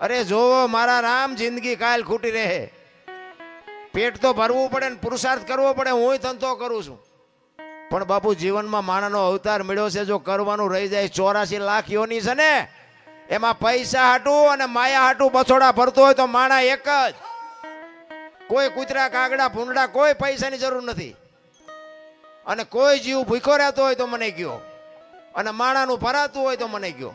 અરે જોવો, મારા રામ જિંદગી કાલ ખૂટી રહે. પેટ તો ભરવું પડે ને પુરુષાર્થ કરવો પડે, હું ધંધો કરું છું. પણ બાપુ, જીવનમાં માણાનો અવતાર મળ્યો છે, જો કરવાનું રહી જાય, ચોરાસી લાખ યોની છે ને, એમાં પૈસા હાટું અને માયા હાટું બછોડા ભરતો હોય તો માણા એક જ. કોઈ કૂતરા, કાગડા ભૂંડા કોઈ પૈસાની જરૂર નથી. અને કોઈ જીવ ભૂખો રહેતો હોય તો મને ગયો અને માણાનું ભરાતું હોય તો મને કયો.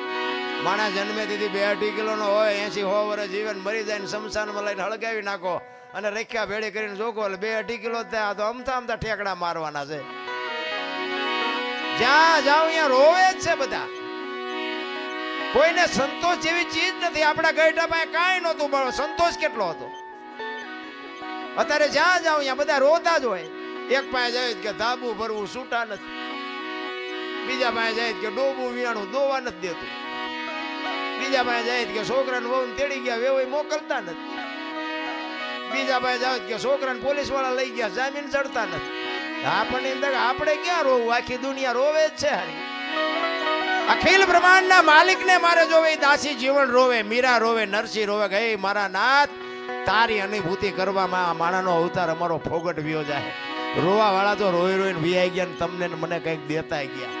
માણસ જન્મે દીધી બે અઢી કિલોનો હોય એસી હો વર્ષ જીવન મરી જાય ને શમશાનમાં લઈને હળગાવી નાખો અને રેખ્યા ભેળી કરીને જોકો એટલે બે અઢી કિલો ત્યાં આ તો અમથા અમથા ઠેકડા મારવાના છે. જ્યાં જાઓ અહીંયા રોવે જ છે બધા. કોઈને સંતોષ જેવી ચીજ નથી. આપણા ગઈઢા પાસે કાંઈ નહોતું, પણ સંતોષ કેટલો હતો? અત્યારે જ્યાં જાઓ અહીંયા બધા રોતા જ હોય. એક પાસે જાય કે ધાબુ ભરવું છૂટા નથી. બીજા પાસે જાય કે ડોબું વિયાણું દોવા નથી દેતું. બીજા પાસે જાય કે છોકરાને વહુ તેડી ગયા વેવાઈ મોકલતા નથી. બીજા પાસે જાવ કે છોકરાને પોલીસવાળા લઈ ગયા, જામીન ચડતા નથી. આપણને એમ આપણે ક્યાં રોવું? આખી દુનિયા રોવે જ છે હારી. અખિલ બ્રહ્માંડના માલિકને મારે જોવે દાસી જીવન રોવે, મીરા રોવે, નરસિંહ રોવે, કે મારા નાથ, તારી અનુભૂતિ કરવામાં માણાનો અવતાર અમારો ફોગટ વ્યો જાય. રોવા વાળા તો રોઈ રોઈને વિયાઈ ગયા ને તમને મને કંઈક દેતા ગયા.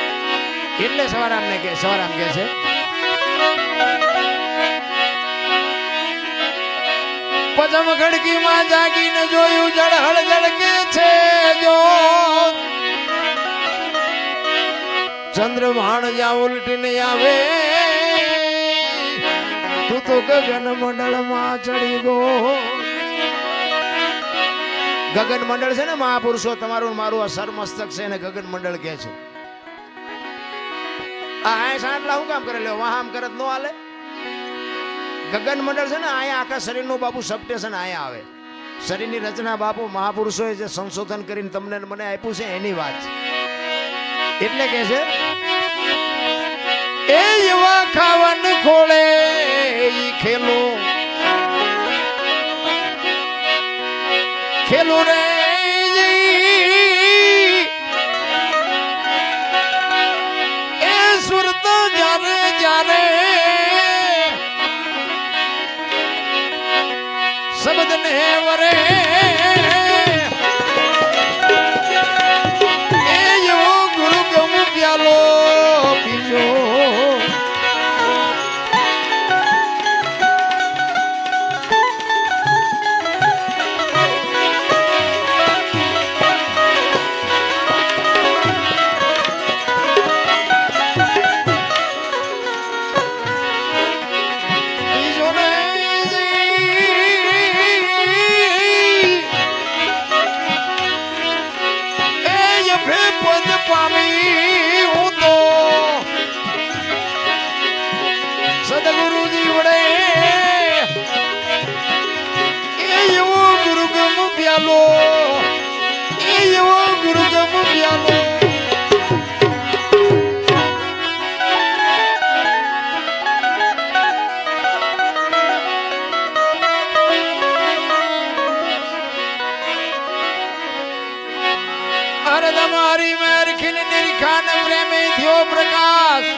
એટલે સવારામને કે સવારામ કે છે. પદમ ખડકી માં જાગીને જોયું જળહળ જળકે છે જો. ચંદ્રમાણ જ્યાં ઉલટીને આવે તું તો ગગન મંડળમાં ચડી ગયો ગગન મંડળ છે ને મહાપુરુષો, તમારું મારું આ સરમસ્તક છે ને ગગન મંડળ કે છે. સંશોધન કરીને તમને મને આપ્યું છે એની વાત. એટલે કે છે, એ એવા ખાવન ખોળે ખેલો. ખેલો રે. ને વરે થયો પ્રકાશ.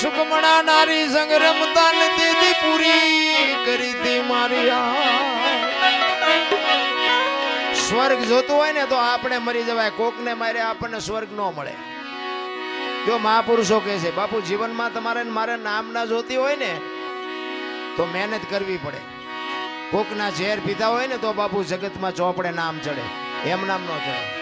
સુકમણા નારી સંગ રમતા નથી દી પૂરી કરી દે મારી સ્વર્ગ જોતું હોય ને તો આપણે મરી જવાય. કોકને મારે આપણને સ્વર્ગ ન મળે. જો મહાપુરુષો કહે છે, બાપુ, જીવનમાં તમારે મારે નામ ના જોતી હોય ને, તો મહેનત કરવી પડે. કોકના ઝેર પીતા હોય ને તો બાપુ જગતમાં ચોપડે નામ ચડે. એમ નામ ન ચડે.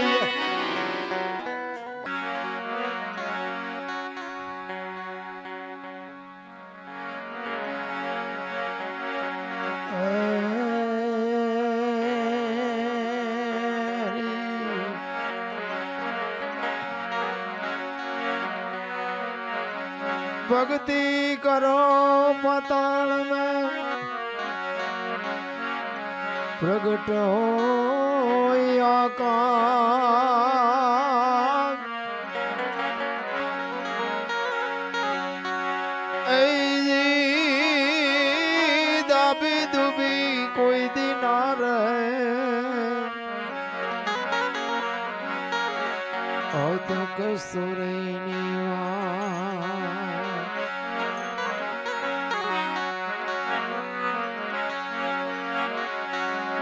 ભક્તિ કરો પતાળમાં પ્રગટ હોય આકાર દાબી દુબી કોઈ દી ના રહે કસુરની વા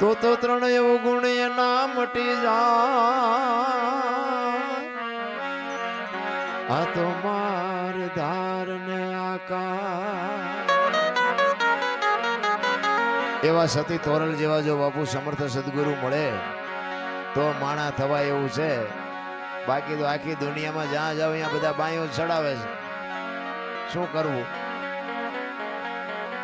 તો તો ત્રણ એવું ગુણ એના મટી જા આ તો માર ધાર ને આકાર. એવા સતી તોરલ જેવા જો બાપુ સમર્થ સદગુરુ મળે, તો માણા થવાય એવું છે. બાકી તો આખી દુનિયામાં જ્યાં જાવ ત્યાં બધા બાયો ચડાવે છે. શું કરવું?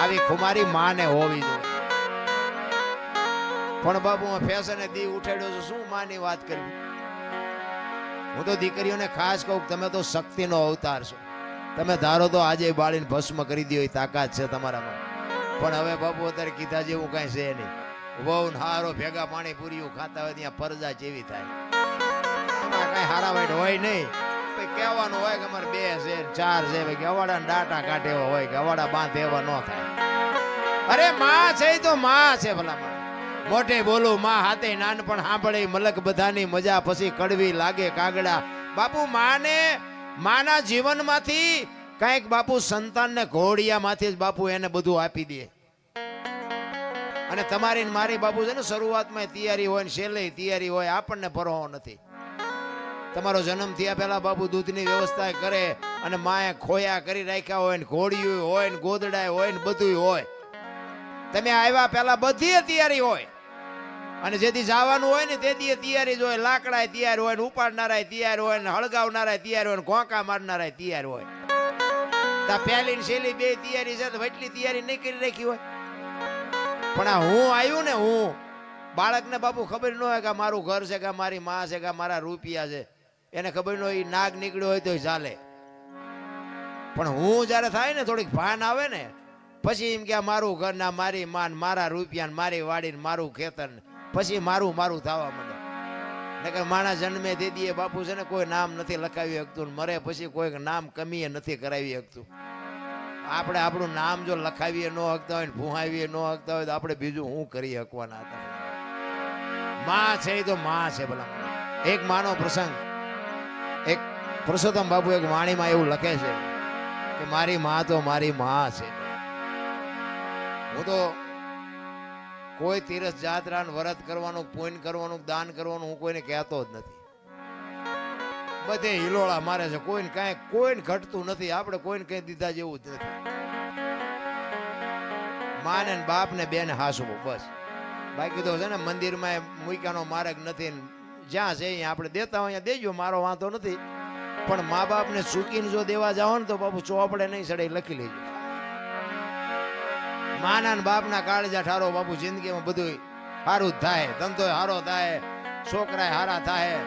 આવી ખુમારી માને હોવી જોઈએ. પણ બાપુ, હું ફેશને દી ઉઠાડ્યો છું, શું માની વાત કરવી? હું તો દીકરીઓને ખાસ કહું તમે તો શક્તિનો અવતાર છો. તમે ધારો તો આજે બાળીને ભસ્મ કરી દો એ તાકાત છે તમારામાં. પણ હવે બાપુ, અત્યારે કીધા જેવું કાંઈ છે નહીં. વહુ હારો, ભેગા પાણી પૂરીયું ખાતા હોય ત્યાં પરજા જેવી થાય. કઈ હારા વાઈટ હોય નહીં. કહેવાનું હોય કે અમારે બે છે, ચાર છે ગવાડા અવાડા ડાટા કાઢે હોય, કે અવાડા બાંધે એવા ન થાય. અરે માં છે તો માં છે ભલા માં મોટે બોલું, માં હાથે નાનપણ સાંભળે, મલક બધાની મજા પછી કડવી લાગે કાગડા. બાપુ, માને, માના જીવનમાંથી કંઈક બાપુ સંતાનને ઘોડિયામાંથી જ બાપુ એને બધું આપી દે. અને તમારી મારી બાપુ છે ને શરૂઆતમાં તૈયારી હોય ને છેલ્લે તૈયારી હોય, આપણને પરવો નથી. તમારો જન્મ થયા પહેલા બાપુ દૂધની વ્યવસ્થા કરે અને માએ ખોયા કરી રાખ્યા હોય ને ઘોડિયું હોય ને ગોદડાય હોય ને બધું હોય. તમે આવ્યા પહેલા બધી તૈયારી હોય. અને જેથી જવાનું હોય ને તેથી તૈયારી જ હોય. લાકડા તૈયાર હોય ને ઉપાડનારા તૈયાર હોય ને હળગાવનારા તૈયાર હોય ને ઘોંકા મારનારા તૈયાર હોય. તા પહેલી ને છેલ્લી બે તૈયારી છે તો એટલી તૈયારી નહીં કરી રાખી હોય. પણ આ હું આવ્યું ને હું, બાળકને બાપુ ખબર ન હોય કે મારું ઘર છે કે મારી માં છે કે મારા રૂપિયા છે. એને ખબર ન હોય નાગ નીકળ્યો હોય તો ચાલે. પણ હું જ્યારે થાય ને થોડીક ભાન આવે ને પછી એમ કે મારું ઘર ના મારી માન, મારા રૂપિયા મારી વાડી મારું ખેતર પછી મારું મારું થવા માંડે. નકર માણસ જન્મે દે દીએ બાપુ છે ને કોઈ નામ નથી લખાવી શકતું મરે પછી કોઈ નામ કમીએ નથી કરાવી શકતું આપણે આપણું નામ જો લખાવીએ ન હકતા હોય ભૂહાવીએ ન હકતા હોય તો આપણે બીજું શું કરી શકવાના હતા? માં છે તો માં છે ભલા. એક માનો પ્રસંગ. એક પુરુષોત્તમ બાપુ એક વાણીમાં એવું લખે છે કે મારી માં તો મારી માં છે. હું તો કોઈ તીરથ જાત્રા ને વ્રત કરવાનું પુણ્ય કરવાનું, દાન કરવાનું હું કોઈને કહેતો જ નથી. બધે હિલોળા મારે છે. કોઈને કાંઈ, કોઈને ઘટતું નથી. આપણે કોઈને કઈ દીધા જેવું જ નથી. માને ને બાપ ને બેન હાસવું, બસ. બાકી તો છે ને મંદિરમાં મૂક્યાનો માર્ગ નથી જ્યાં છે અહીંયા આપણે દેતા હોય, અહીંયા દેજો, મારો વાંધો નથી. પણ મા બાપને ચૂકીને જો દેવા જાઓ ને તો બાપુ ચોપડે નહીં સડે લખી લેજો. માના ને બાપના કાળજા ઠારો બાપુ જિંદગીમાં બધું સારું થાય. ધંધો સારો થાય છોકરા સારા થાય.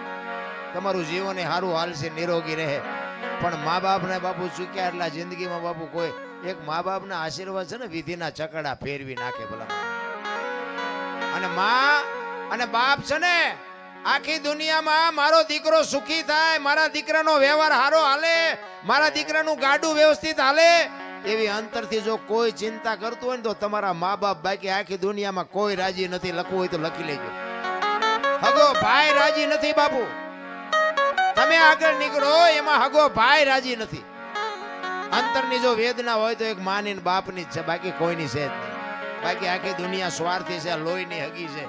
તમારું જીવન સારું હાલશે, નિરોગી રહે. પણ મા બાપને બાપુ ચૂક્યા એટલા જિંદગીમાં બાપુ કોઈ એક મા બાપના આશીર્વાદ છે ને, વિધિના ચકડા ફેરવી નાખે ભલા અને મા અને બાપ છે ને, આખી દુનિયામાં મારો દીકરો સુખી થાય, મારા દીકરાનો વ્યવહાર સારો હાલે, મારા દીકરાનું ગાડું વ્યવસ્થિત હાલે એવી અંતરથી જો કોઈ ચિંતા કરતું હોય ને તો તમારા મા બાપ બાકી આખી દુનિયામાં કોઈ રાજી નથી, લખવું હોય તો લખી લેજો. હગો ભાઈ રાજી નથી બાપુ. તમે આગળ નીકળો, એમાં હગો ભાઈ રાજી નથી. અંતરની જો વેદના હોય તો એક માની ને બાપની જ છે, બાકી કોઈની છે જ નહીં. બાકી આખી દુનિયા સ્વાર્થી છે, લોહીની હગી છે.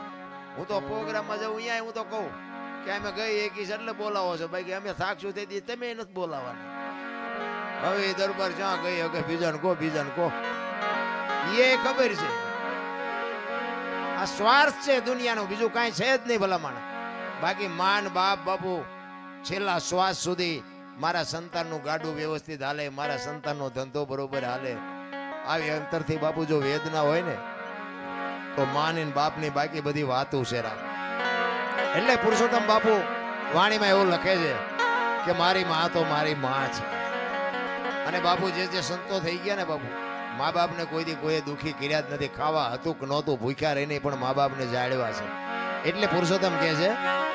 હું તો પ્રોગ્રામમાં જાઉં અહીંયા હું તો કહું કે અમે ગઈ એકી છે, એટલે બોલાવો છો. બાકી અમે થાકશું તેથી તમે નથી બોલાવવાના હવે દરબાર જ્યાં ગઈ હવે બીજાને કહો બીજાને કહો. એ ખબર છે. આ સ્વાર્થ છે દુનિયાનો, બીજું કાંઈ છે જ નહીં ભલામણ. બાકી માન, બાપ, બાપુ, છેલ્લા શ્વાસ સુધી મારા સંતાનનું ગાડું વ્યવસ્થિત હાલે, મારા સંતાનનો ધંધો બરોબર હાલે. આવી અંતરથી બાપુ જો વેદના હોય ને, તો માની બાપની બાકી બધી વાતો છે રામ. એટલે પુરુષોત્તમ બાપુ વાણીમાં એવું લખે છે કે મારી માં તો મારી માં છે અને બાપુ જે જે સંતો થઈ ગયા ને બાપુ મા બાપને કોઈ દી કોઈએ દુઃખી કર્યા જ નથી. ખાવા હતું કે નહોતું, ભૂખ્યા રહીને પણ મા બાપને જાળવા છે. એટલે પુરુષોત્તમ કહે છે